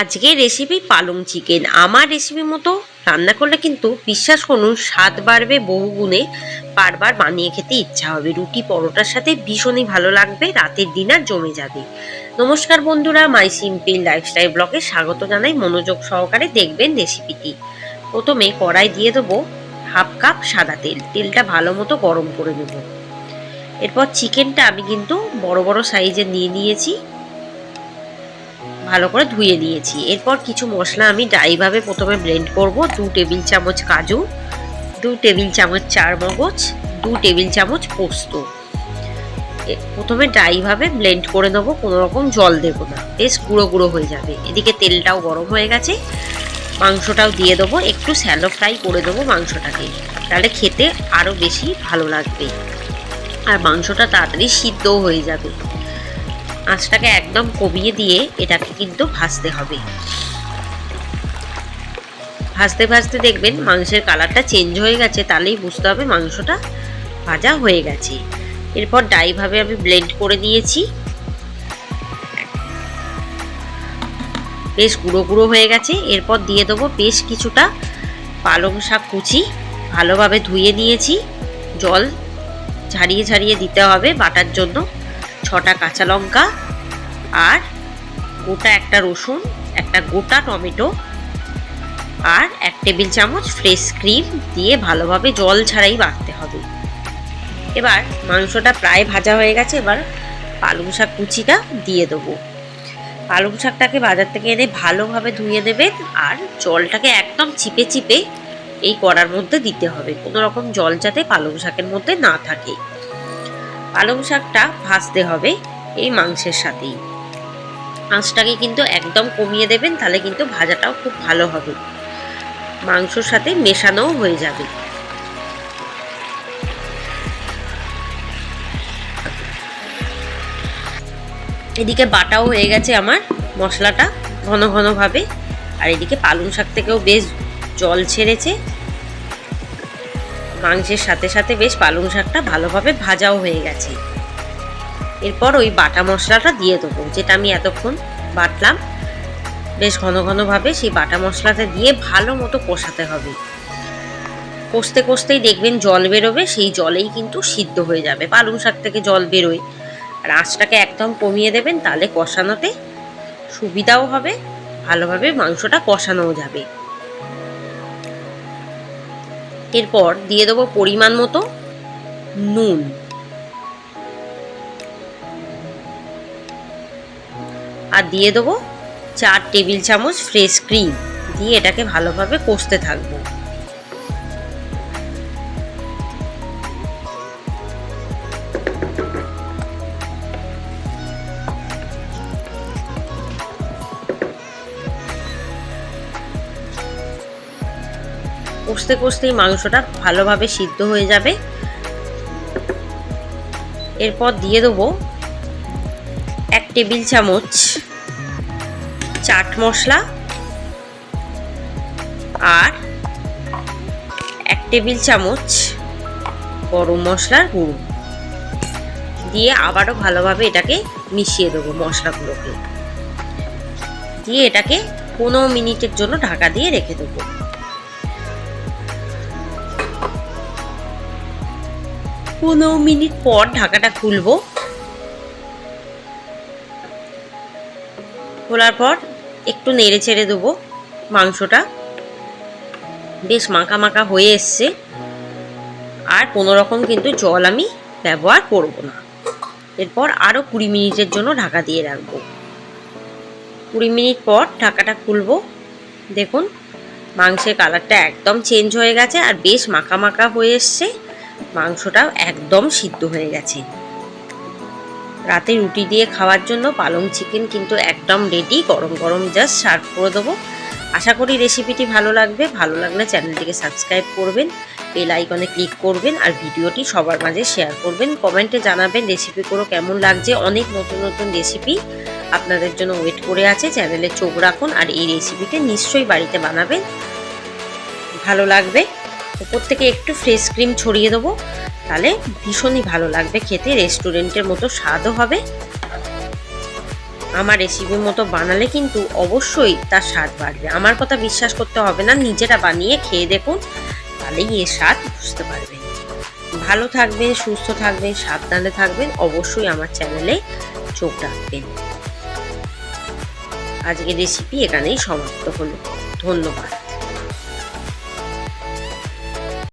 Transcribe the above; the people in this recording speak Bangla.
আজকের রেসিপি পালং চিকেন আমার রেসিপি মতো রান্না করলে কিন্তু বিশ্বাস করুন, স্বাদ বাড়বে, বহু গুণে বারবার বানিয়ে খেতে ইচ্ছা হবে। রুটি পরোটার সাথে ভীষণই ভালো লাগবে, রাতের ডিনার জমে যাবে। নমস্কার বন্ধুরা মাই সিম্পল লাইফস্টাইল ব্লগে স্বাগত জানাই। মনোযোগ সহকারে দেখবেন রেসিপিটি প্রথমে কড়াই দিয়ে দেবো হাফ কাপ সাদা তেল। তেলটা ভালো মতো গরম করে নেব। এরপর চিকেনটা আমি কিন্তু বড় বড় সাইজের নিয়ে নিয়েছি। ভালো করে ধুয়ে নিয়েছি এরপর কিছু মশলা আমি ড্রাইভাবে প্রথমে ব্লেন্ড করব। দু টেবিল চামচ কাজু, দু টেবিল চামচ চার মগজ দু টেবিল চামচ পোস্ত। প্রথমে ড্রাইভাবে ব্লেন্ড করে নেব, কোনো রকম জল দেব না। বেশ গুঁড়ো গুঁড়ো হয়ে যাবে। এদিকে তেলটাও গরম হয়ে গেছে। মাংসটাও দিয়ে দেবো। একটু স্যালো ফ্রাই করে দেবো মাংসটাকে। তাহলে খেতে আরও বেশি ভালো লাগবে। আর মাংসটা তাড়াতাড়ি সিদ্ধও হয়ে যাবে। আঁচটাকে একদম কমিয়ে দিয়ে এটাকে কিন্তু ভাজতে হবে। ভাজতে ভাজতে দেখবেন মাংসের কালারটা চেঞ্জ হয়ে গেছে, তাহলেই বুঝতে হবে মাংসটা ভাজা হয়ে গেছে। এরপর ডাইভাবে আমি ব্লেন্ড করে নিয়েছি। বেশ গুঁড়ো গুঁড়ো হয়ে গেছে। এরপর দিয়ে দেবো বেশ কিছুটা পালং শাক কুচি। ভালোভাবে ধুয়ে নিয়েছি। জল ঝারিয়ে ঝারিয়ে দিতে হবে বাটার জন্য। ছটা কাঁচা লঙ্কা আর গোটা একটা রসুন, একটা গোটা টমেটো আর এক টেবিল চামচ ফ্রেশ ক্রিম দিয়ে ভালোভাবে জল ছাড়াই বাটতে হবে। এবার মাংসটা প্রায় ভাজা হয়ে গেছে, এবার পালং শাক কুচিটা দিয়ে দেবো। পালং শাকটাকে বাজার থেকে এনে ভালোভাবে ধুয়ে দেবেন আর জলটাকে একদম চিপে চিপে এই কড়ার মধ্যে দিতে হবে। কোনো রকম জল যাতে পালং শাকের মধ্যে না থাকে। পালং শাকটা ভাজতে হবে এই মাংসের সাথেই। আঁচটাকে কিন্তু একদম কমিয়ে দেবেন, তাহলে কিন্তু ভাজাটাও খুব ভালো হবে। মাংসর সাথে মেশানোও হয়ে যাবে। এদিকে বাটাও হয়ে গেছে আমার মশলাটা ঘন ঘনভাবে, আর এদিকে পালং শাক থেকেও বেশ জল ছেড়েছে। মাংসের সাথে সাথে বেশ পালং শাকটা ভালোভাবে ভাজাও হয়ে গেছে। এরপর ওই বাটা মশলাটা দিয়ে দেবো, যেটা আমি এতক্ষণ বাটলাম। বেশ ঘন ঘনভাবে সেই বাটা মশলাটা দিয়ে ভালো মতো কষাতে হবে। কষতে কষতেই দেখবেন জল বেরোবে, সেই জলেই কিন্তু সিদ্ধ হয়ে যাবে। পালং শাক থেকে জল বেরোয়। আর আঁচটাকে একদম কমিয়ে দেবেন, তাহলে কষানোতে সুবিধাও হবে, ভালোভাবে মাংসটা কষানোও যাবে। এরপর দিয়ে দেবো পরিমাণ মতো নুন। আর দিয়ে দেবো চার টেবিল চামচ ফ্রেশ ক্রিম দিয়ে এটাকে ভালোভাবে কষতে থাকব। কষতে কষতেই মাংসটা ভালোভাবে সিদ্ধ হয়ে যাবে। এরপর দিয়ে দেবো এক টেবিল চামচ চাট মশলা আর এক টেবিল চামচ গরম মশলার গুঁড়ো। দিয়ে আবারও ভালোভাবে এটাকে মিশিয়ে দেবো মশলাগুলোকে। দিয়ে এটাকে পনেরো মিনিটের জন্য ঢাকা দিয়ে রেখে দেবো। পনেরো মিনিট পর ঢাকাটা খুলবো। খোলার পর একটু নেড়ে ছেড়ে দেবো মাংসটা। বেশ মাখা মাখা হয়ে এসছে। আর কোনো রকম কিন্তু জল আমি ব্যবহার করব না। এরপর আরও কুড়ি মিনিটের জন্য ঢাকা দিয়ে রাখব। কুড়ি মিনিট পর ঢাকাটা খুলবো। দেখুন, মাংসের কালারটা একদম চেঞ্জ হয়ে গেছে আর বেশ মাখা মাখা হয়ে এসছে। মাংসটাও একদম সিদ্ধ হয়ে গেছে। রাতে রুটি দিয়ে খাওয়ার জন্য পালং চিকেন কিন্তু একদম রেডি গরম গরম জাস্ট সার্ভ করে দেবো। আশা করি রেসিপিটি ভালো লাগবে। ভালো লাগলে চ্যানেলটিকে সাবস্ক্রাইব করবেন বেল আইকনে ক্লিক করবেন আর ভিডিওটি সবার মাঝে শেয়ার করবেন। কমেন্টে জানাবেন রেসিপিগুলো কেমন লাগছে। অনেক নতুন নতুন রেসিপি আপনাদের জন্য ওয়েট করে আছে। চ্যানেলে চোখ রাখুন আর এই রেসিপিটা নিশ্চয়ই বাড়িতে বানাবেন। ভালো লাগবে। উপর থেকে একটু ফ্রেশ ক্রিম ছড়িয়ে দেবো। তাহলে ভীষণই ভালো লাগবে খেতে রেস্টুরেন্টের মতো স্বাদও হবে। আমার রেসিপির মতো বানালে কিন্তু অবশ্যই তার স্বাদ বাড়বে। আমার কথা বিশ্বাস করতে হবে না, নিজেরা বানিয়ে খেয়ে দেখুন, তাহলেই এর স্বাদ বুঝতে পারবেন। ভালো থাকবেন, সুস্থ থাকবেন, সাবধানে থাকবেন, অবশ্যই আমার চ্যানেলে চোখ রাখবেন। আজকের রেসিপি এখানেই সমাপ্ত হলো। ধন্যবাদ।